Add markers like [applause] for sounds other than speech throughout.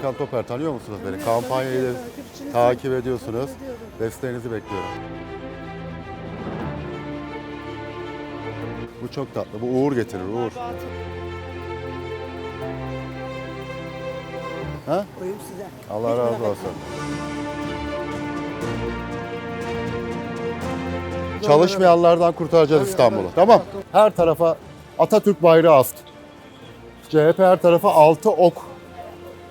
Serkan Toper tanıyor musunuz beni? Kampanyayı takip ediyorsunuz. Desteğinizi bekliyorum. Bu çok tatlı. Bu uğur getirir, uğur. Ha? Size. Allah razı olsun. Çalışmayanlardan kurtaracağız İstanbul'u. Tamam. Her tarafa Atatürk bayrağı astı. CHP her tarafa altı ok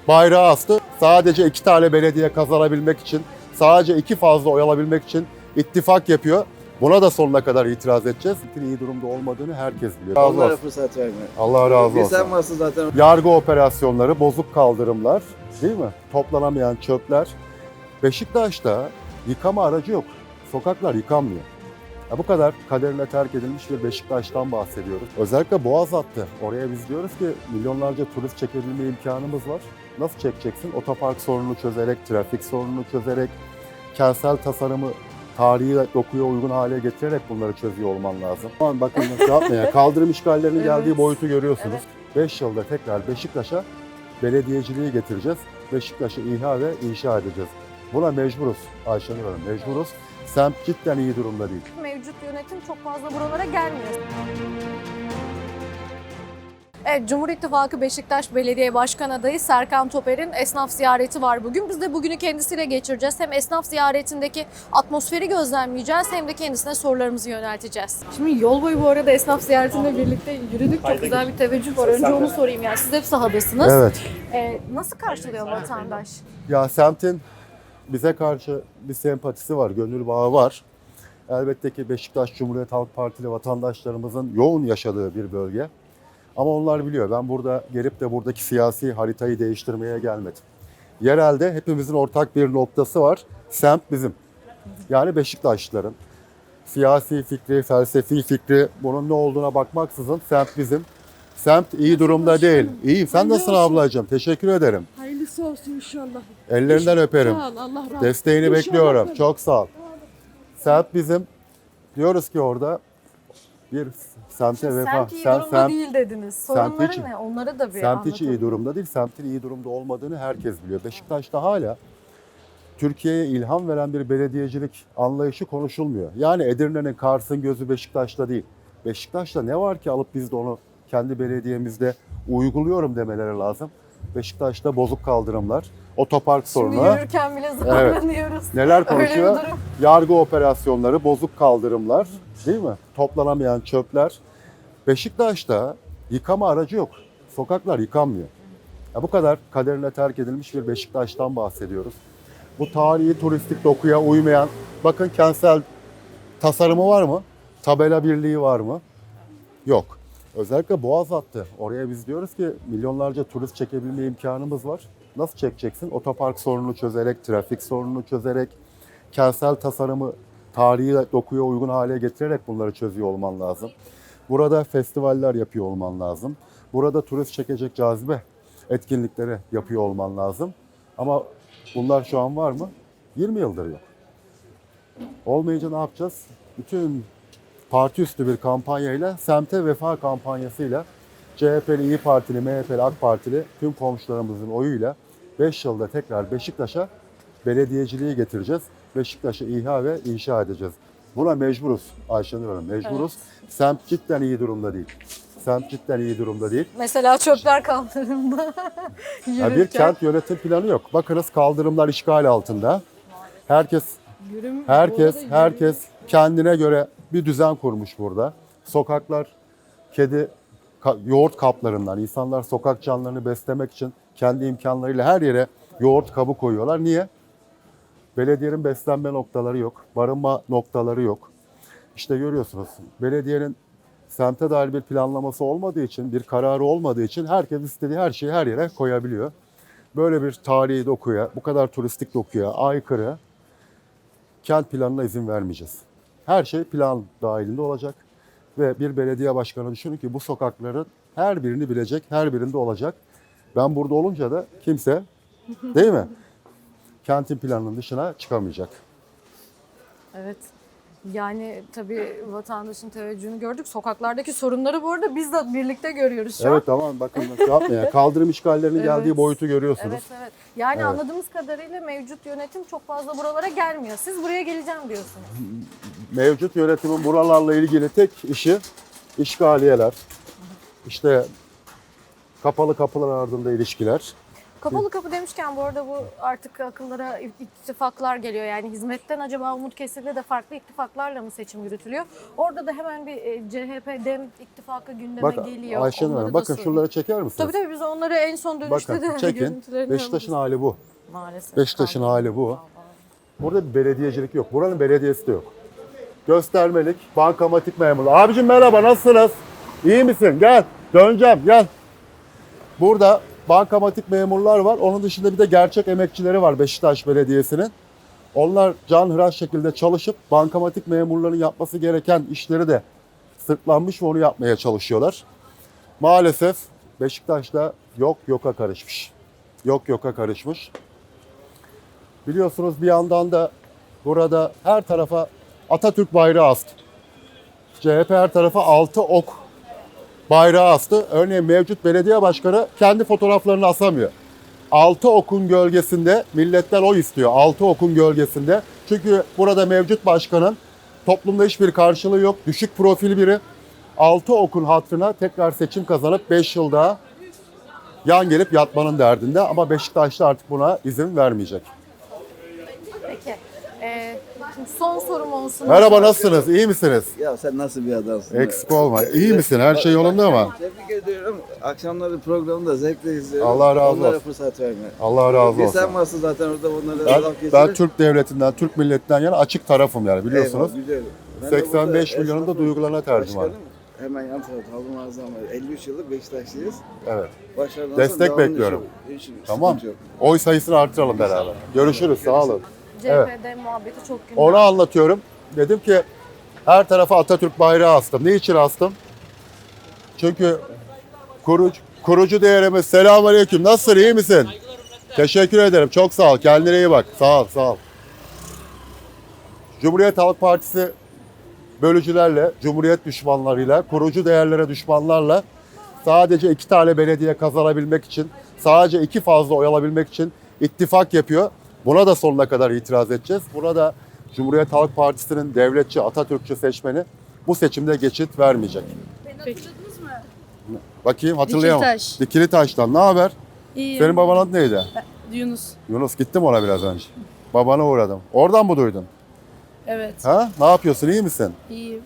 bayrağı astı. Sadece iki tane belediye kazanabilmek için, sadece iki fazla oy alabilmek için ittifak yapıyor. Buna da sonuna kadar itiraz edeceğiz. iyi durumda olmadığını herkes biliyor. Razı Onlara olsun. fırsat verme. Allah razı olsun. sen varsın zaten. Yargı operasyonları, bozuk kaldırımlar, değil mi? Toplanamayan çöpler. Beşiktaş'ta yıkama aracı yok. Sokaklar yıkanmıyor. Ya bu kadar kaderine terk edilmiş bir Beşiktaş'tan bahsediyoruz. Özellikle Boğaz hattı. Oraya biz diyoruz ki milyonlarca turist çekebilme imkanımız var. Nasıl çekeceksin? Otopark sorununu çözerek, trafik sorununu çözerek, kentsel tasarımı tarihi dokuya uygun hale getirerek bunları çözüyor olman lazım. Aman bakın nasıl [laughs] yapmaya. Kaldırım işgallerinin geldiği Evet. boyutu görüyorsunuz. 5 yılda tekrar Beşiktaş'a belediyeciliği getireceğiz. Beşiktaş'ı İHA ve inşa edeceğiz. Buna mecburuz Ayşenur Hanım, mecburuz. Semt cidden iyi durumda değil. Mevcut yönetim çok fazla buralara gelmiyor. Evet, Cumhur İttifakı Beşiktaş Belediye Başkan adayı Serkan Toper'in esnaf ziyareti var bugün. Biz de bugünü kendisiyle geçireceğiz. Hem esnaf ziyaretindeki atmosferi gözlemleyeceğiz hem de kendisine sorularımızı yönelteceğiz. Şimdi yol boyu bu arada esnaf ziyaretinde birlikte yürüdük. Çok güzel bir teveccüh var. Önce onu sorayım yani. Siz hep sahadasınız. Evet. Ee, nasıl karşılıyor vatandaş? Ya semtin bize karşı bir sempatisi var, gönül bağı var. Elbette ki Beşiktaş Cumhuriyet Halk Partili vatandaşlarımızın yoğun yaşadığı bir bölge. Ama onlar biliyor ben burada gelip de buradaki siyasi haritayı değiştirmeye gelmedim. Yerelde hepimizin ortak bir noktası var. Semt bizim. Yani Beşiktaşlıların. Siyasi fikri, felsefi fikri bunun ne olduğuna bakmaksızın semt bizim. Semt iyi durumda değil. İyiyim. Sen nasılsın ablacığım? Teşekkür ederim. Hayırlısı olsun inşallah. Ellerinden öperim. Sağ ol Allah razı olsun. Desteğini İnşallah bekliyorum. tabii. Çok sağ ol. Semt bizim. Diyoruz ki orada bir semte vefa. Semt iyi Sem- durumda semt- değil dediniz. Sorunları için- ne? Onları da bir Semt hiç iyi durumda değil. Semtin iyi durumda olmadığını herkes biliyor. Beşiktaş'ta hala Türkiye'ye ilham veren bir belediyecilik anlayışı konuşulmuyor. Yani Edirne'nin Kars'ın gözü Beşiktaş'ta değil. Beşiktaş'ta ne var ki alıp biz de onu kendi belediyemizde uyguluyorum demeleri lazım. Beşiktaş'ta bozuk kaldırımlar, otopark Şimdi sorunu. yürürken bile zorlanıyoruz. Neler Öyle bir konuşuyor? durum. Yargı operasyonları, bozuk kaldırımlar, değil mi? Toplanamayan çöpler. Beşiktaş'ta yıkama aracı yok. Sokaklar yıkanmıyor. Ya bu kadar kaderine terk edilmiş bir Beşiktaş'tan bahsediyoruz. Bu tarihi turistik dokuya uymayan, bakın kentsel tasarımı var mı? Tabela birliği var mı? Yok. Özellikle Boğaz hattı. Oraya biz diyoruz ki milyonlarca turist çekebilme imkanımız var. Nasıl çekeceksin? Otopark sorununu çözerek, trafik sorununu çözerek, kentsel tasarımı tarihi dokuya uygun hale getirerek bunları çözüyor olman lazım. Burada festivaller yapıyor olman lazım. Burada turist çekecek cazibe etkinlikleri yapıyor olman lazım. Ama bunlar şu an var mı? 20 yıldır yok. Olmayınca ne yapacağız? Bütün parti üstü bir kampanyayla, semte vefa kampanyasıyla CHP'li, İyi Partili, MHP'li, AK Partili tüm komşularımızın oyuyla 5 yılda tekrar Beşiktaş'a belediyeciliği getireceğiz. Beşiktaş'ı İHA ve inşa edeceğiz. Buna mecburuz Ayşenur Hanım, mecburuz. Semt cidden iyi durumda değil. Semt cidden iyi durumda değil. Mesela çöpler kaldırımda [laughs] Ya bir kent yönetim planı yok. Bakınız kaldırımlar işgal altında. Herkes Yürüm- Herkes, herkes kendine göre bir düzen kurmuş burada. Sokaklar kedi yoğurt kaplarından insanlar sokak canlılarını beslemek için kendi imkanlarıyla her yere yoğurt kabı koyuyorlar. Niye? Belediyenin beslenme noktaları yok, barınma noktaları yok. İşte görüyorsunuz belediyenin semte dair bir planlaması olmadığı için, bir kararı olmadığı için herkes istediği her şeyi her yere koyabiliyor. Böyle bir tarihi dokuya, bu kadar turistik dokuya aykırı kent planına izin vermeyeceğiz. Her şey plan dahilinde olacak. Ve bir belediye başkanı düşünün ki bu sokakların her birini bilecek, her birinde olacak. Ben burada olunca da kimse, değil mi? Kentin planının dışına çıkamayacak. Evet. Yani tabii vatandaşın teveccühünü gördük. Sokaklardaki sorunları bu arada biz de birlikte görüyoruz şu an. Evet tamam bakın yapmayın. Kaldırım işgallerinin [laughs] geldiği Evet. boyutu görüyorsunuz. Evet evet. Yani Evet. anladığımız kadarıyla mevcut yönetim çok fazla buralara gelmiyor. Siz buraya geleceğim diyorsunuz. Mevcut yönetimin buralarla ilgili tek işi işgaliyeler. İşte kapalı kapılar ardında ilişkiler. Kapalı kapı demişken bu arada bu artık akıllara ittifaklar geliyor. Yani hizmetten acaba umut kesildi de farklı ittifaklarla mı seçim yürütülüyor? Orada da hemen bir e, CHP dem ittifakı gündeme Bak geliyor. Onları Hanım bakın sorayım. şuraları çeker misiniz? Tabii tabii biz onları en son dönüşte Bakın de çekin. Beşiktaş'ın hali bu. Maalesef. Beşiktaş'ın hali bu. Burada bir belediyecilik yok. Buranın belediyesi de yok. Göstermelik, bankamatik memuru. Abicim merhaba nasılsınız? İyi misin? Gel. Döneceğim gel. Burada bankamatik memurlar var. Onun dışında bir de gerçek emekçileri var Beşiktaş Belediyesi'nin. Onlar canhıraş şekilde çalışıp bankamatik memurların yapması gereken işleri de sırtlanmış ve onu yapmaya çalışıyorlar. Maalesef Beşiktaş'ta yok yoka karışmış. Yok yoka karışmış. Biliyorsunuz bir yandan da burada her tarafa Atatürk bayrağı astı. CHP her tarafa altı ok bayrağı astı. Örneğin mevcut belediye başkanı kendi fotoğraflarını asamıyor. Altı okun gölgesinde milletten oy istiyor. Altı okun gölgesinde. Çünkü burada mevcut başkanın toplumda hiçbir karşılığı yok. Düşük profil biri. Altı okun hatırına tekrar seçim kazanıp 5 yıl daha yan gelip yatmanın derdinde. Ama Beşiktaş'ta artık buna izin vermeyecek. Son sorum olsun. Merhaba nasılsınız? İyi misiniz? Ya sen nasıl bir adamsın? Eksik olma. İyi misin? Her şey yolunda mı? Tebrik ediyorum. Akşamları programı da zevkle izliyorum. Allah razı Onlara olsun. fırsat verme. Allah razı Bir olsun. sen varsın zaten orada onlara Ben, laf ben. Türk devletinden, Türk milletinden yana açık tarafım yani biliyorsunuz. Eyvallah, biliyorum. Ben de 85 burada milyonun da esnafım. duygularına tercüman. Başkanım, Hemen yan tarafta Havlu Mağazam var. 53 yıllık Beşiktaşlıyız. Evet. Başarıdan Destek bekliyorum. Tamam. yok. Oy sayısını artıralım beraber. Görüşürüz. Sağ olun. CHP'de muhabbeti çok gündem. Onu anlatıyorum. Dedim ki her tarafa Atatürk bayrağı astım. Niçin astım? Çünkü kurucu, kurucu değerimiz selamünaleyküm. Nasılsın? iyi misin? Teşekkür ederim. Çok sağ ol. Kendine iyi bak. Sağ ol, sağ ol. Cumhuriyet Halk Partisi bölücülerle, cumhuriyet düşmanlarıyla, kurucu değerlere düşmanlarla sadece iki tane belediye kazanabilmek için, sadece iki fazla oy alabilmek için ittifak yapıyor. Buna da sonuna kadar itiraz edeceğiz. Buna da Cumhuriyet Halk Partisi'nin devletçi, Atatürkçü seçmeni bu seçimde geçit vermeyecek. Bakayım hatırlayamam. Dikilitaş. Dikili Taş'tan ne haber? İyi. Senin baban adı neydi? Yunus. Yunus gittim ona biraz önce. Babana uğradım. Oradan mı duydun? Evet. Ha? Ne yapıyorsun? iyi misin? İyi.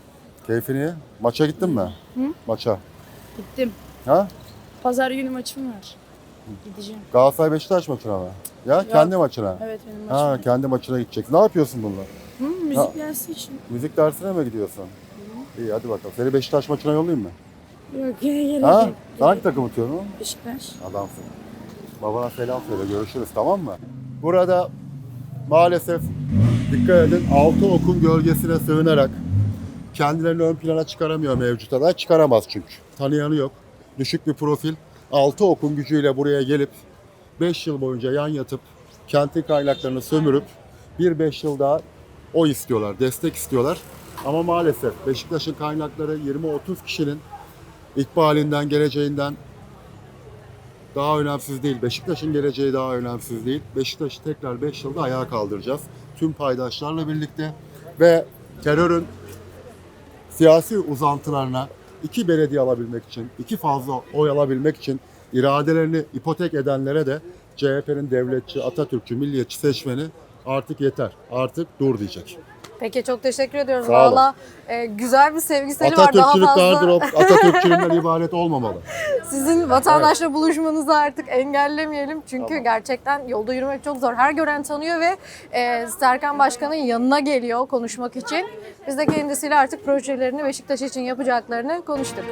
Keyfin iyi. Maça gittin mi? Hı? Maça. Gittim. Ha? Pazar günü maçım var. Gideceğim. Galatasaray Beşiktaş maçına mı? Ya kendi maçına. Evet benim maçım. Ha kendi maçına gideceksin. Ne yapıyorsun bununla? Hı, müzik dersi için. Müzik dersine mi gidiyorsun? İyi hadi bakalım. Seni Beşiktaş maçına yollayayım mı? Yok gene gerek Ha? yok. Sen hangi takımı tutuyorsun? Beşiktaş. Adamsın. Babana selam söyle. Görüşürüz tamam mı? Burada maalesef dikkat edin altı okun gölgesine sığınarak kendilerini ön plana çıkaramıyor mevcut aday. Çıkaramaz çünkü. Tanıyanı yok. Düşük bir profil. Altı okun gücüyle buraya gelip 5 yıl boyunca yan yatıp kentin kaynaklarını sömürüp bir 5 yıl daha o istiyorlar, destek istiyorlar. Ama maalesef Beşiktaş'ın kaynakları 20-30 kişinin ikbalinden, geleceğinden daha önemsiz değil. Beşiktaş'ın geleceği daha önemsiz değil. Beşiktaş'ı tekrar 5 yılda ayağa kaldıracağız. Tüm paydaşlarla birlikte ve terörün siyasi uzantılarına iki belediye alabilmek için, iki fazla oy alabilmek için iradelerini ipotek edenlere de CHP'nin devletçi, Atatürkçü, milliyetçi seçmeni artık yeter, artık dur diyecek. Peki çok teşekkür ediyoruz. Sağ olun. Valla e, güzel bir sevgiseli var. Daha fazla gardırop, [laughs] Atatürkçülüğünden ibaret olmamalı. sizin vatandaşla buluşmanızı artık engellemeyelim. Çünkü Tamam. gerçekten yolda yürümek çok zor. Her gören tanıyor ve e, Serkan Başkan'ın yanına geliyor konuşmak için. Biz de kendisiyle artık projelerini Beşiktaş için yapacaklarını konuştuk.